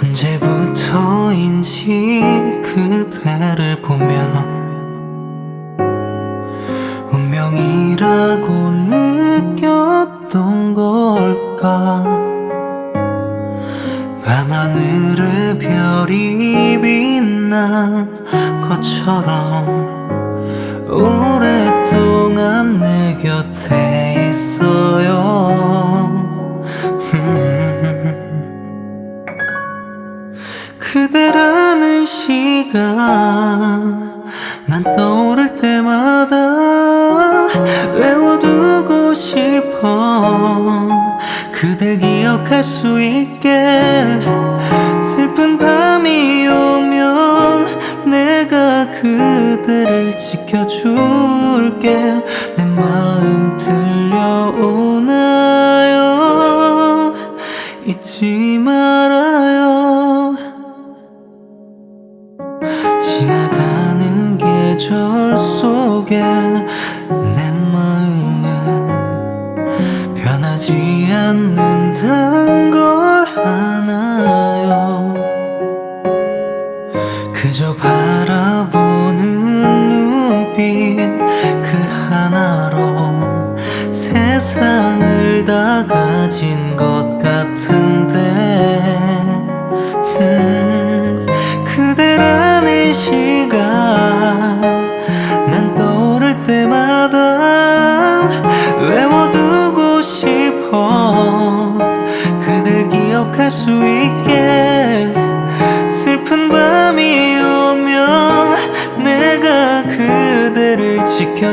언제부터인지 그대를 보면 운명이라고 느꼈던 걸까? 밤하늘의 별이 빛난 것처럼 시간 난 떠오를 때마다 외워두고 싶어. 그댈 기억할 수 있게 슬픈 밤이 오면 내가 그대를 지켜줄게. 내 마음 계절 속에 내 마음은 변하지 않는단 걸 아나요? 그저 바라보는 눈빛 그 하나로 세상을 다 가진 것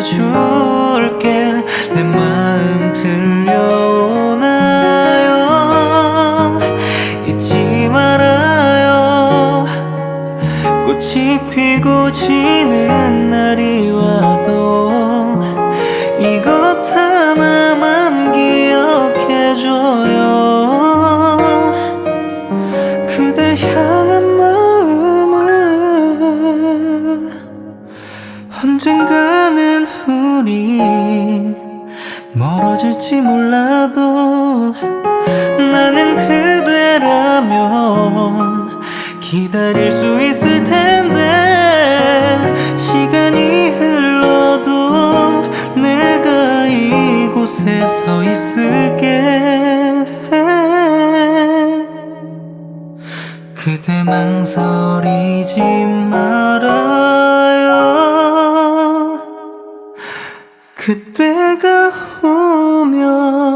지켜줄게. 내 마음 들려오나요? 잊지 말아요. 꽃이 피고 지는 날이 와도 이것 하나만 기억해줘요. 그댈 향 우리 멀어질지 몰라도 나는 그대라면 기다릴 수 있을 텐데 시간이 흘러도 내가 이곳에 서 있을게. 그대 망설이지 말아 그때가 오면